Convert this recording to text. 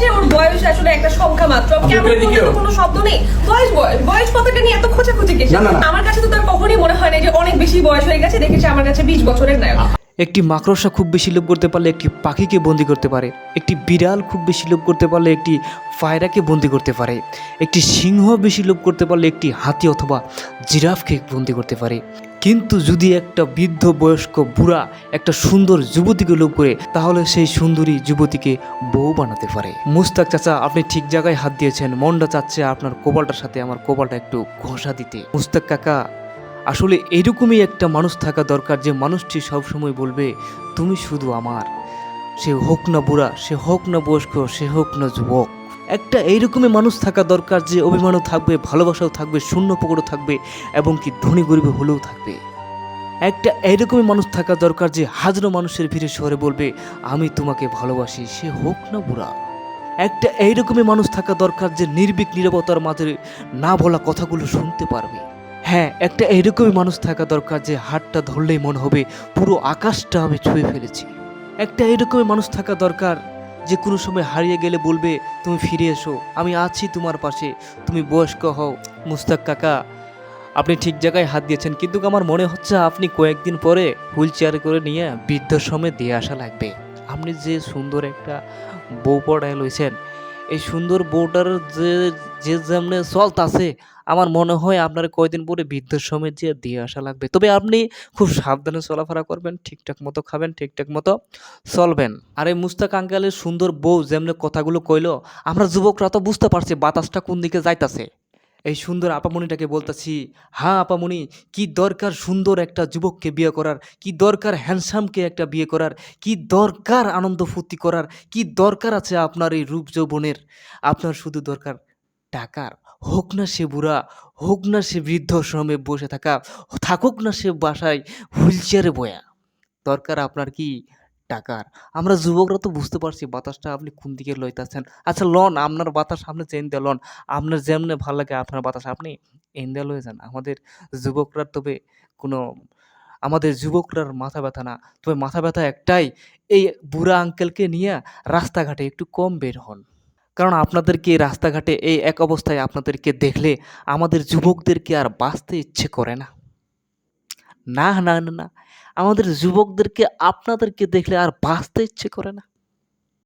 আছে ওর বয়স আসলে একটা সংখ্যা মাত্র। কেমন। কোনো শব্দ নেই। বয়স বয়স বয়স কথাটা নিয়ে এত। আমার কাছে তো তার কখনোই মনে হয় না যে অনেক বেশি বয়স হয়ে গেছে দেখেছে আমার কাছে বিশ বছরের নায়ক। একটি মাকড়সা খুব বেশি লোভ করতে পারলে একটি পাখিকে বন্দি করতে পারে। একটি বিড়াল খুব বেশি লোভ করতে পারলে একটি পায়রাকে বন্দি করতে পারে। একটি সিংহ বেশি লোভ করতে পারলে একটি হাতি অথবা জিরাফকে বন্দি করতে পারে। কিন্তু যদি একটা বৃদ্ধ বয়স্ক বুড়া একটা সুন্দর যুবতীকে লোভ করে, তাহলে সেই সুন্দরী যুবতীকে বউ বানাতে পারে। মুস্তাক চাচা, আপনি ঠিক জায়গায় হাত দিয়েছেন। মনটা চাচ্ছে আপনার কোবালটার সাথে, আমার কোবালটা একটু ঘষা দিতে। মুস্তাক কাকা, আসলে এরকমই একটা মানুষ থাকা দরকার যে মানুষটি সবসময় বলবে, তুমি শুধু আমার। সে হোক না বুড়া, সে হোক না বয়স্ক, সে হোক না যুবক। একটা এইরকমই মানুষ থাকা দরকার যে অভিমানও থাকবে, ভালোবাসাও থাকবে, শূন্য পকড়ও থাকবে, এবং কি ধনী গরিব হলেও থাকবে। একটা এইরকমই মানুষ থাকা দরকার যে হাজারো মানুষের ভিড়ে শহরে বলবে, আমি তোমাকে ভালোবাসি, সে হোক না বুড়া। একটা এইরকমই মানুষ থাকা দরকার যে নির্বিক নিরবতার মাঝে না বলা কথাগুলো শুনতে পারবে। হ্যাঁ একটা এরকমই মানুষ থাকা দরকার যে হাতটা ধরলেই মনে হবে, পুরো আকাশটা আমি ছুঁয়ে ফেলেছি। একটা এরকমই মানুষ থাকা দরকার যে কোনো সময় হারিয়ে গেলে বলবে, তুমি ফিরে এসো, আমি আছি তোমার পাশে, তুমি বয়স্ক হও, মুস্তাক কাকা। আপনি ঠিক জায়গায় হাত দিয়েছেন, কিন্তু আমার মনে হচ্ছে আপনি কয়েকদিন পরে হুইল চেয়ার করে নিয়ে বৃদ্ধাশ্রমে দিয়ে আসা লাগবে। আপনি যে সুন্দর একটা বউ পড়ায় লইছেন, এই সুন্দর বউটার যে যে যেমনে চলত আছে আমার মনে হয় আপনার কয়দিন পরে বৃদ্ধাশ্রমে যে দিয়ে আসা লাগবে। তবে আপনি খুব সাবধানে চলাফেরা করবেন, ঠিকঠাক মতো খাবেন, ঠিকঠাক মতো চলবেন। আর এই মুস্তাক আঙ্কালের সুন্দর বউ যেমনি কথাগুলো কইলো, আমরা যুবকরা তো বুঝতে পারছি বাতাসটা কোন দিকে যাইতাছে। এই সুন্দর আপামনিটাকে বলতেছি হ্যাঁ আপামনি, কি দরকার সুন্দর একটা যুবককে বিয়ে করার? কি দরকার হ্যান্ডসামকে একটা বিয়ে করার? কি দরকার আনন্দ ফুর্তি করার? কি দরকার আছে আপনার এই রূপ যৌবনের? আপনার শুধু দরকার টাকার। হোক না সে বুড়া, হোক না সে বৃদ্ধাশ্রমে বসে থাকা, থাকুক না সে বাসায় হুইল চেয়ারে বয়া। দরকার আপনার কি টাকার? আমরা যুবকরা তো বুঝতে পারছি বাতাসটা আপনি কোন দিকে লইতেছেন। আচ্ছা লন, আপনার বাতাস সামনে চেন দিয়ে লন, আপনার যেমনে ভালো লাগে আপনার বাতাস আপনি এন্দা লয়ে যান। আমাদের যুবকরা তবে কোনো, আমাদের যুবকরার মাথা ব্যথা না। তবে মাথা ব্যথা একটাই, এই বুড়া আঙ্কেলকে নিয়ে রাস্তাঘাটে একটু কম বের হন। কারণ আপনাদেরকে রাস্তাঘাটে, এই এক অবস্থায় আপনাদেরকে দেখলে আমাদের যুবকদেরকে আর বাঁচতে ইচ্ছে করে না না না না। আমাদের যুবকদেরকে, আপনাদেরকে দেখলে আর বাঁচতে ইচ্ছে করে না।